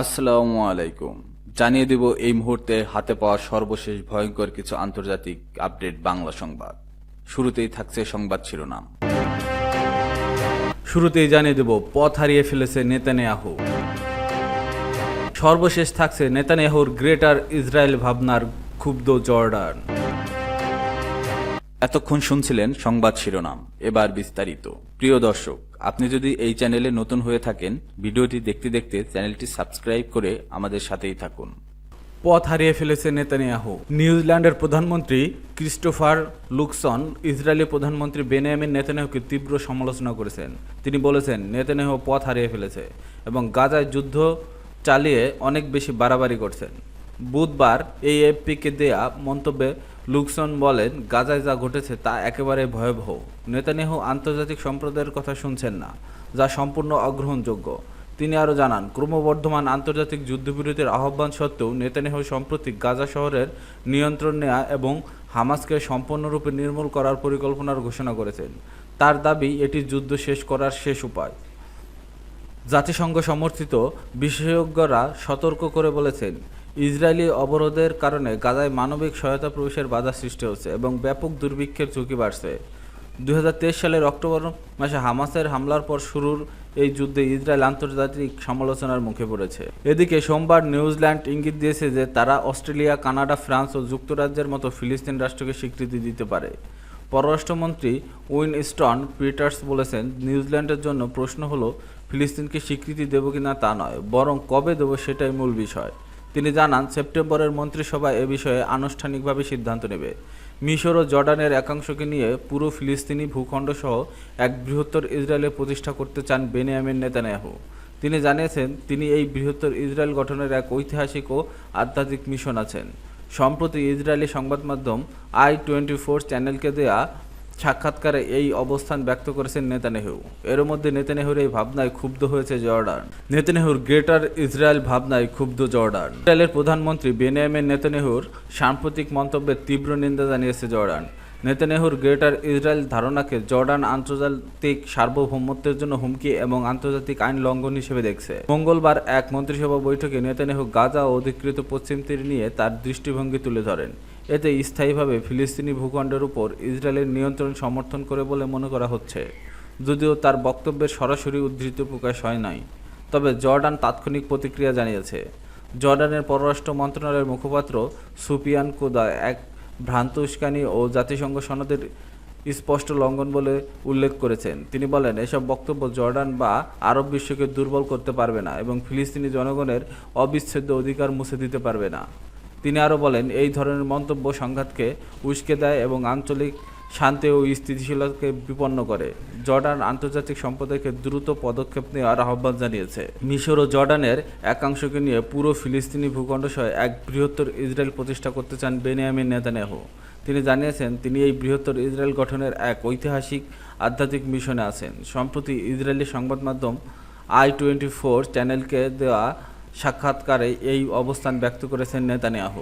আসসালামু আলাইকুম। জানিয়ে দেব এই মুহূর্তে হাতে পাওয়া সর্বশেষ ভয়ঙ্কর কিছু আন্তর্জাতিক আপডেট বাংলা সংবাদ। শুরুতেই থাকছে সংবাদ শিরোনাম। শুরুতেই জানিয়ে দেব, পথ হারিয়ে ফেলেছে নেতানিয়াহু। সর্বশেষ থাকছে নেতানিয়াহুর গ্রেটার ইসরায়েল ভাবনার ক্ষুব্ধ জর্ডান। এতক্ষণ শুনছিলেন সংবাদ শিরোনাম, এবার বিস্তারিত। প্রিয় দর্শক, আপনি যদি এই চ্যানেলে নতুন হয়ে থাকেন, ভিডিওটি দেখতে দেখতে চ্যানেলটি সাবস্ক্রাইব করে আমাদের সাথেই থাকুন। পথ হারিয়ে ফেলেছে নেতানিয়াহু। নিউজিল্যান্ডের প্রধানমন্ত্রী ক্রিস্টোফার লুকসন ইসরায়েলি প্রধানমন্ত্রী বেনিয়ামিন নেতানিয়াহুকে তীব্র সমালোচনা করেছেন। তিনি বলেছেন, নেতানিয়াহু পথ হারিয়ে ফেলেছে এবং গাজায় যুদ্ধ চালিয়ে অনেক বেশি বাড়াবাড়ি করছেন। বুধবার এই এফপিকে দেয়া মন্তব্যে লুকসন বলেন, গাজায় যা ঘটেছে তা একেবারে ভয়াবহ। নেতানিয়াহু আন্তর্জাতিক সম্প্রদায়ের কথা শুনছেন না, যা সম্পূর্ণ অগ্রহণযোগ্য। তিনি আরও জানান, ক্রমবর্ধমান আন্তর্জাতিক যুদ্ধবিরতির আহ্বান সত্ত্বেও নেতানিয়াহু সম্প্রতি গাজা শহরের নিয়ন্ত্রণ নেয়া এবং হামাসকে সম্পূর্ণরূপে নির্মূল করার পরিকল্পনার ঘোষণা করেছেন। তার দাবি, এটি যুদ্ধ শেষ করার শেষ উপায়। জাতিসংঘ সমর্থিত বিশেষজ্ঞরা সতর্ক করে বলেছেন ইসরায়েলি অবরোধের কারণে গাজায় মানবিক সহায়তা প্রবেশের বাধা সৃষ্টি হচ্ছে এবং ব্যাপক দুর্ভিক্ষের ঝুঁকি বাড়ছে। দুই হাজার তেইশ সালের অক্টোবর মাসে হামাসের হামলার পর শুরুর এই যুদ্ধে ইসরায়েল আন্তর্জাতিক সমালোচনার মুখে পড়েছে। এদিকে সোমবার নিউজিল্যান্ড ইঙ্গিত দিয়েছে যে তারা অস্ট্রেলিয়া, কানাডা, ফ্রান্স ও যুক্তরাজ্যের মতো ফিলিস্তিন রাষ্ট্রকে স্বীকৃতি দিতে পারে। পররাষ্ট্রমন্ত্রী উইনস্টন পিটার্স বলেছেন, নিউজিল্যান্ডের জন্য প্রশ্ন হলো, ফিলিস্তিনকে স্বীকৃতি দেব কিনা তা নয়, বরং কবে দেব সেটাই মূল বিষয়। তিনি জানান, সেপ্টেম্বরের মন্ত্রিসভা এ বিষয়ে আনুষ্ঠানিকভাবে সিদ্ধান্ত নেবে। মিশর ও জর্ডানের একাংশকে নিয়ে পুরো ফিলিস্তিনি ভূখণ্ড সহ এক বৃহত্তর ইসরায়েলে প্রতিষ্ঠা করতে চান বেনিয়ামিন নেতানিয়াহু। তিনি জানিয়েছেন, তিনি এই বৃহত্তর ইসরায়েল গঠনের এক ঐতিহাসিক ও আধ্যাত্মিক মিশন আছেন। সম্প্রতি ইসরায়েলি সংবাদ মাধ্যম আই টোয়েন্টি ফোর চ্যানেলকে দেয়া সাক্ষাৎকারে এই অবস্থান ব্যক্ত করেছেন নেতানেহু। এর মধ্যে নেতানেহুর এই ভাবনায় ক্ষুব্ধ হয়েছে জর্ডান। নেতানেহুর গ্রেটার ইসরায়েল ভাবনায় ক্ষুব্ধ জর্ডান। ইসরায়েলের প্রধানমন্ত্রী বেনিয়ামিন নেতানেহুর সাম্প্রতিক মন্তব্যের তীব্র নিন্দা জানিয়েছে জর্ডান। নেতানেহুর গ্রেটার ইসরায়েল ধারণাকে জর্ডান আন্তর্জাতিক সার্বভৌমত্বের জন্য হুমকি এবং আন্তর্জাতিক আইন লঙ্ঘন হিসেবে দেখছে। মঙ্গলবার এক মন্ত্রিসভা বৈঠকে নেতানেহু গাজা ও অধিকৃত পশ্চিম তীর নিয়ে তার দৃষ্টিভঙ্গি তুলে ধরেন। এতে স্থায়ীভাবে ফিলিস্তিনি ভূখণ্ডের উপর ইসরায়েলের নিয়ন্ত্রণ সমর্থন করে বলে মনে করা হচ্ছে। যদিও তার বক্তব্যের সরাসরি উদ্ধৃত প্রকাশ হয় নাই, তবে জর্ডান তাৎক্ষণিক প্রতিক্রিয়া জানিয়েছে। জর্ডানের পররাষ্ট্র মন্ত্রণালয়ের মুখপাত্র সুপিয়ান কোদা এক ভ্রান্ত উস্কানি ও জাতিসংঘ সনদের স্পষ্ট লঙ্ঘন বলে উল্লেখ করেছেন। তিনি বলেন, এসব বক্তব্য জর্ডান বা আরব বিশ্বকে দুর্বল করতে পারবে না এবং ফিলিস্তিনি জনগণের অবিচ্ছেদ্য অধিকার মুছে দিতে পারবে না। তিনি আরও বলেন, এই ধরনের মন্তব্য সংঘাতকে উস্কে দেয় এবং আঞ্চলিক শান্তি ও স্থিতিশীলতাকে বিপন্ন করে। জর্ডান আন্তর্জাতিক সম্প্রদায়কে দ্রুত পদক্ষেপ নেওয়ার আহ্বান জানিয়েছে। মিশর ও জর্ডানের একাংশকে নিয়ে পুরো ফিলিস্তিনি ভূখণ্ড সহ এক বৃহত্তর ইসরায়েল প্রতিষ্ঠা করতে চান বেনিয়ামিন নেতানিয়াহু তিনি জানিয়েছেন, তিনি এই বৃহত্তর ইসরায়েল গঠনের এক ঐতিহাসিক আধ্যাত্মিক মিশনে আছেন। সম্প্রতি ইসরায়েলি সংবাদ মাধ্যম আই টোয়েন্টি ফোর চ্যানেলকে দেওয়া সাক্ষাৎকারে এই অবস্থান ব্যক্ত করেছেন নেতানিয়াহু